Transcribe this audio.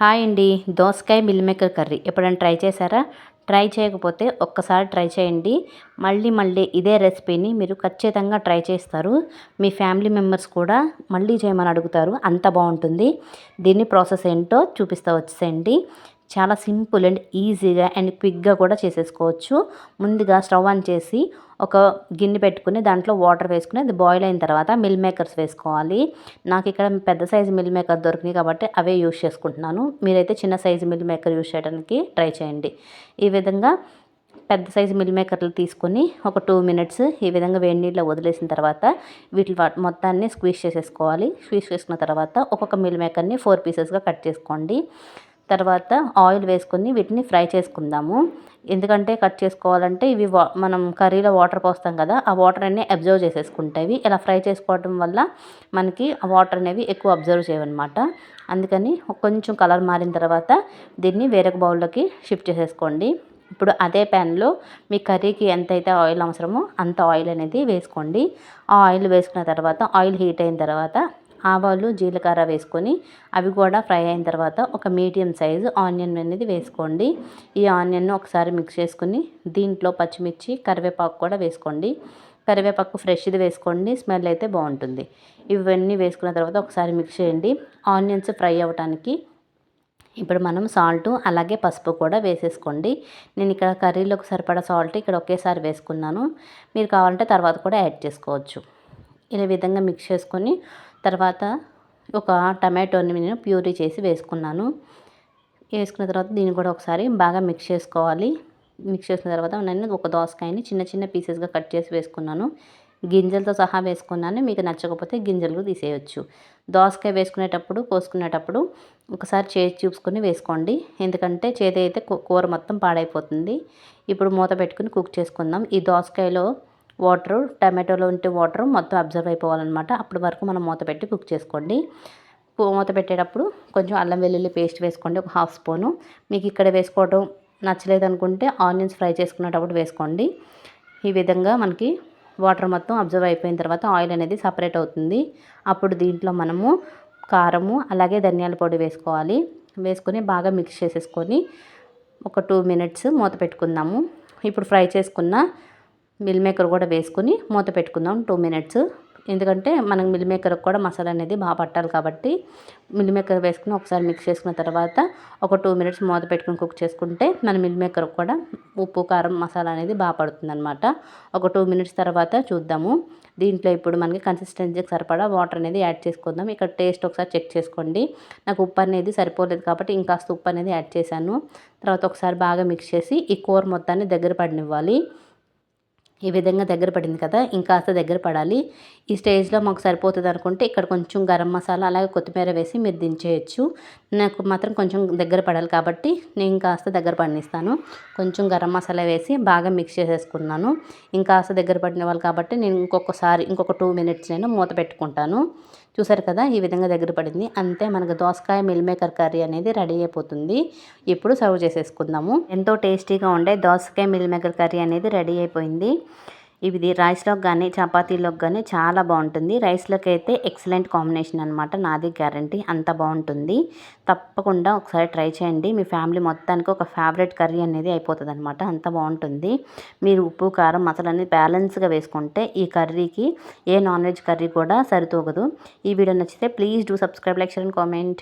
Hi అండి. దోసకాయ meal maker curry. ఎప్పుడైనా ట్రై చేశారా? ట్రై చేయకపోతే ఒక్కసారి ట్రై చేయండి. మళ్ళీ మళ్ళీ ఇదే రెసిపీని మీరు ఖచ్చితంగా ట్రై చేస్తారు. మీ ఫ్యామిలీ మెంబర్స్ కూడా మళ్ళీ చేయమని అడుగుతారు. అంత బాగుంటుంది. దీన్ని ప్రాసెస్ ఏంటో చూపిస్తా వచ్చేసేయండి. చాలా సింపుల్ అండ్ ఈజీగా అండ్ క్విక్గా కూడా చేసేసుకోవచ్చు. ముందుగా స్టవ్ ఆన్ చేసి ఒక గిన్నె పెట్టుకుని దాంట్లో వాటర్ వేసుకుని అది బాయిల్ అయిన తర్వాత మిల్ మేకర్స్ వేసుకోవాలి. నాకు ఇక్కడ పెద్ద సైజు మిల్ మేకర్ దొరికినాయి కాబట్టి అవే యూస్ చేసుకుంటున్నాను. మీరైతే చిన్న సైజు మిల్ మేకర్ యూస్ చేయడానికి ట్రై చేయండి. ఈ విధంగా పెద్ద సైజు మిల్ మేకర్లు తీసుకొని ఒక టూ మినిట్స్ ఈ విధంగా వేడి నీళ్ళలో వదిలేసిన తర్వాత వీటి మొత్తాన్ని స్క్వీజ్ చేసేసుకోవాలి. స్క్వీజ్ చేసుకున్న తర్వాత ఒక్కొక్క మిల్ మేకర్ని ఫోర్ పీసెస్గా కట్ చేసుకోండి. తర్వాత ఆయిల్ వేసుకొని వీటిని ఫ్రై చేసుకుందాము. ఎందుకంటే కట్ చేసుకోవాలంటే ఇవి మనం కర్రీలో వాటర్ పోస్తాం కదా ఆ వాటర్ అన్నీ అబ్జర్వ్ చేసేసుకుంటాయి. ఇలా ఫ్రై చేసుకోవడం వల్ల మనకి ఆ వాటర్ అనేవి ఎక్కువ అబ్జర్వ్ చేయవన్నమాట. అందుకని కొంచెం కలర్ మారిన తర్వాత దీన్ని వేరొక బౌల్లోకి షిఫ్ట్ చేసేసుకోండి. ఇప్పుడు అదే ప్యాన్లో మీ కర్రీకి ఎంతైతే ఆయిల్ అవసరమో అంత ఆయిల్ అనేది వేసుకోండి. ఆ ఆయిల్ వేసుకున్న తర్వాత ఆయిల్ హీట్ అయిన తర్వాత ఆవాలు జీలకర్ర వేసుకొని అవి కూడా ఫ్రై అయిన తర్వాత ఒక మీడియం సైజు ఆనియన్ అనేది వేసుకోండి. ఈ ఆనియన్ను ఒకసారి మిక్స్ చేసుకుని దీంట్లో పచ్చిమిర్చి కరివేపాకు కూడా వేసుకోండి. కరివేపాకు ఫ్రెష్ది వేసుకోండి స్మెల్ అయితే బాగుంటుంది. ఇవన్నీ వేసుకున్న తర్వాత ఒకసారి మిక్స్ చేయండి. ఆనియన్స్ ఫ్రై అవ్వటానికి ఇప్పుడు మనం సాల్ట్ అలాగే పసుపు కూడా వేసేసుకోండి. నేను ఇక్కడ కర్రీలోకి సరిపడా సాల్ట్ ఇక్కడ ఒకేసారి వేసుకున్నాను. మీరు కావాలంటే తర్వాత కూడా యాడ్ చేసుకోవచ్చు. ఈ విధంగా మిక్స్ చేసుకొని తర్వాత ఒక టమాటోని నేను ప్యూరీ చేసి వేసుకున్నాను. వేసుకున్న తర్వాత దీన్ని కూడా ఒకసారి బాగా మిక్స్ చేసుకోవాలి. మిక్స్ చేసిన తర్వాత నేను ఒక దోసకాయని చిన్న చిన్న పీసెస్గా కట్ చేసి వేసుకున్నాను. గింజలతో సహా వేసుకున్నాను. మీకు నచ్చకపోతే గింజలు తీసేయచ్చు. దోసకాయ వేసుకునేటప్పుడు కోసుకునేటప్పుడు ఒకసారి చేతి చూసుకొని వేసుకోండి. ఎందుకంటే చేతి అయితే కూర మొత్తం పాడైపోతుంది. ఇప్పుడు మూత పెట్టుకుని కుక్ చేసుకుందాం. ఈ దోసకాయలో వాటర్ టమాటోలో ఉంటే వాటర్ మొత్తం అబ్జర్వ్ అయిపోవాలన్నమాట. అప్పటి వరకు మనం మూత పెట్టి కుక్ చేసుకోండి. మూత పెట్టేటప్పుడు కొంచెం అల్లం వెల్లుల్లి పేస్ట్ వేసుకోండి ఒక హాఫ్ స్పూను. మీకు ఇక్కడ వేసుకోవడం నచ్చలేదు అనుకుంటే ఆనియన్స్ ఫ్రై చేసుకునేటప్పుడు వేసుకోండి. ఈ విధంగా మనకి వాటర్ మొత్తం అబ్జర్వ్ అయిపోయిన తర్వాత ఆయిల్ అనేది సపరేట్ అవుతుంది. అప్పుడు దీంట్లో మనము కారము అలాగే ధనియాల పొడి వేసుకోవాలి. వేసుకొని బాగా మిక్స్ చేసేసుకొని ఒక టూ మినిట్స్ మూత పెట్టుకుందాము. ఇప్పుడు ఫ్రై చేసుకున్న మిల్ మేకర్ కూడా వేసుకుని మూత పెట్టుకుందాం టూ మినిట్స్. ఎందుకంటే మనం మిల్ మేకర్ కూడా మసాలా అనేది బాగా పట్టాలి కాబట్టి మిల్ మేకర్ వేసుకుని ఒకసారి మిక్స్ చేసుకున్న తర్వాత ఒక టూ మినిట్స్ మూత పెట్టుకుని కుక్ చేసుకుంటే మన మిల్ మేకర్ కూడా ఉప్పు కారం మసాలా అనేది బాగా పడుతుంది అనమాట ఒక టూ మినిట్స్ తర్వాత చూద్దాము. దీంట్లో ఇప్పుడు మనకి కన్సిస్టెన్సీకి సరిపడా వాటర్ అనేది యాడ్ చేసుకుందాం. ఇక్కడ టేస్ట్ ఒకసారి చెక్ చేసుకోండి. నాకు ఉప్పు అనేది సరిపోలేదు కాబట్టి ఇంకాస్త ఉప్పు అనేది యాడ్ చేశాను. తర్వాత ఒకసారి బాగా మిక్స్ చేసి ఈ కూర మొత్తాన్ని దగ్గర పడినివ్వాలి. ఈ విధంగా దగ్గర పడింది కదా ఇంకాస్త దగ్గర పడాలి. ఈ స్టేజ్లో మాకు సరిపోతుంది అనుకుంటే ఇక్కడ కొంచెం గరం మసాలా అలాగే కొత్తిమీర వేసి మీరు దించేయచ్చు. నాకు మాత్రం కొంచెం దగ్గర పడాలి కాబట్టి నేను ఇంకాస్త దగ్గర పడినిస్తాను కొంచెం గరం మసాలా వేసి బాగా మిక్స్ చేసేసుకున్నాను. ఇంకాస్త దగ్గర పడిన వాళ్ళు కాబట్టి నేను ఇంకొకసారి ఇంకొక టూ మినిట్స్ నేను మూత పెట్టుకుంటాను. చూసారు కదా ఈ విధంగా దగ్గర పడింది. అంతే మనకు దోసకాయ మిల్ మేకర్ కర్రీ అనేది రెడీ అయిపోతుంది. ఇప్పుడు సర్వ్ చేసేసుకుందాము. ఎంతో టేస్టీగా ఉండే దోసకాయ మిల్ మేకర్ కర్రీ అనేది రెడీ అయిపోయింది. ఇది రైస్లోకి కానీ చపాతీలోకి కానీ చాలా బాగుంటుంది. రైస్లోకి అయితే ఎక్సలెంట్ కాంబినేషన్ అనమాట నాది గ్యారంటీ అంత బాగుంటుంది. తప్పకుండా ఒకసారి ట్రై చేయండి. మీ ఫ్యామిలీ మొత్తానికి ఒక ఫేవరెట్ కర్రీ అనేది అయిపోతుంది అనమాట అంత బాగుంటుంది. మీరు ఉప్పు కారం మసాలా అనేది బ్యాలెన్స్గా వేసుకుంటే ఈ కర్రీకి ఏ నాన్ వెజ్ కర్రీ కూడా సరితూగదు. ఈ వీడియో నచ్చితే please do subscribe like share and comment.